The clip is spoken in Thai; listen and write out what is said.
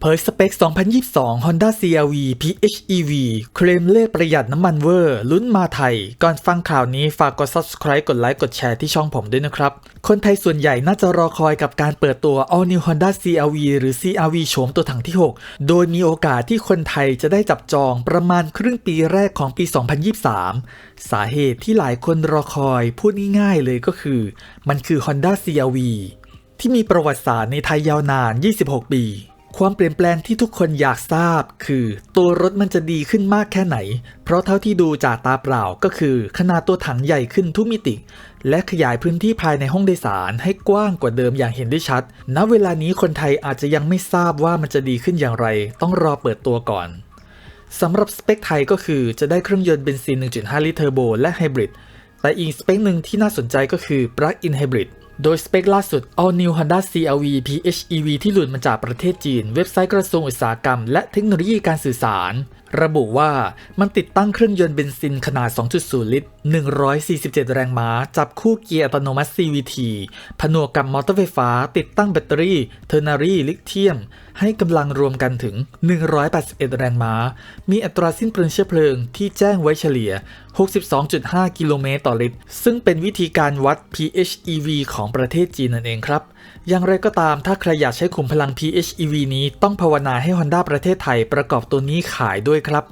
เผยสเปค 2022 Honda CR-V PHEV เคลมเลขประหยัดน้ำมันเวอร์ ลุ้นมาไทย ก่อนฟังข่าวนี้ฝากกด subscribe กดไลค์ กดแชร์ที่ช่องผมด้วยนะครับ คนไทยส่วนใหญ่น่าจะรอคอยกับการเปิดตัว All New Honda CR-V หรือ CR-V โฉมตัวถังที่ 6 โดยมีโอกาสที่คนไทยจะได้จับจองประมาณครึ่งปีแรกของปี 2023 สาเหตุที่หลายคนรอคอยพูดง่ายๆเลยก็คือ มันคือ Honda CR-V ที่มีประวัติศาสตร์ในไทยยาวนาน 26 ปี ความเปลี่ยนแปลงที่ทุกคนอยากทราบ คือ ตัวรถมันจะดีขึ้นมากแค่ไหน เพราะเท่าที่ดูจากตาเปล่าก็คือ ขนาดตัวถังใหญ่ขึ้นทุกมิติ และขยายพื้นที่ภายในห้องโดยสารให้กว้างกว่าเดิมอย่างเห็นได้ชัด ณ เวลานี้คนไทยอาจจะยังไม่ทราบว่ามันจะดีขึ้นอย่างไร ต้องรอเปิดตัวก่อนสำหรับสเปคไทยก็คือจะได้เครื่องยนต์เบนซิน 1.5 ลิตรเทอร์โบและไฮบริดแต่อีกสเปคหนึ่งที่น่าสนใจก็คือ Plug-in Hybrid โดยสเปคล่าสุด All New Honda CR-V PHEV ที่หลุดมาจากประเทศจีน เว็บไซต์กระทรวงอุตสาหกรรม และเทคโนโลยีการสื่อสาร ระบุว่ามันติดตั้งเครื่องยนต์เบนซินขนาด 2.0 ลิตร 147 แรงม้า จับคู่เกียร์อัตโนมัติ CVT ผนวกกับมอเตอร์ไฟฟ้า ติดตั้งแบตเตอรี่เทอร์นารีลิเธียม ให้กำลังรวมกันถึง 181 แรงม้า มีอัตราสิ้นเปลืองเชื้อเพลิงที่แจ้งไว้เฉลี่ย 62.5 กิโลเมตรต่อลิตร ซึ่งเป็นวิธีการวัด PHEV ของของประเทศจีนนั่นเองครับ อย่างไรก็ตามถ้าใครอยากใช้ขุมพลัง PHEV นี้ต้องภาวนาให้ Honda ประเทศไทยประกอบตัวนี้ขายด้วยครับ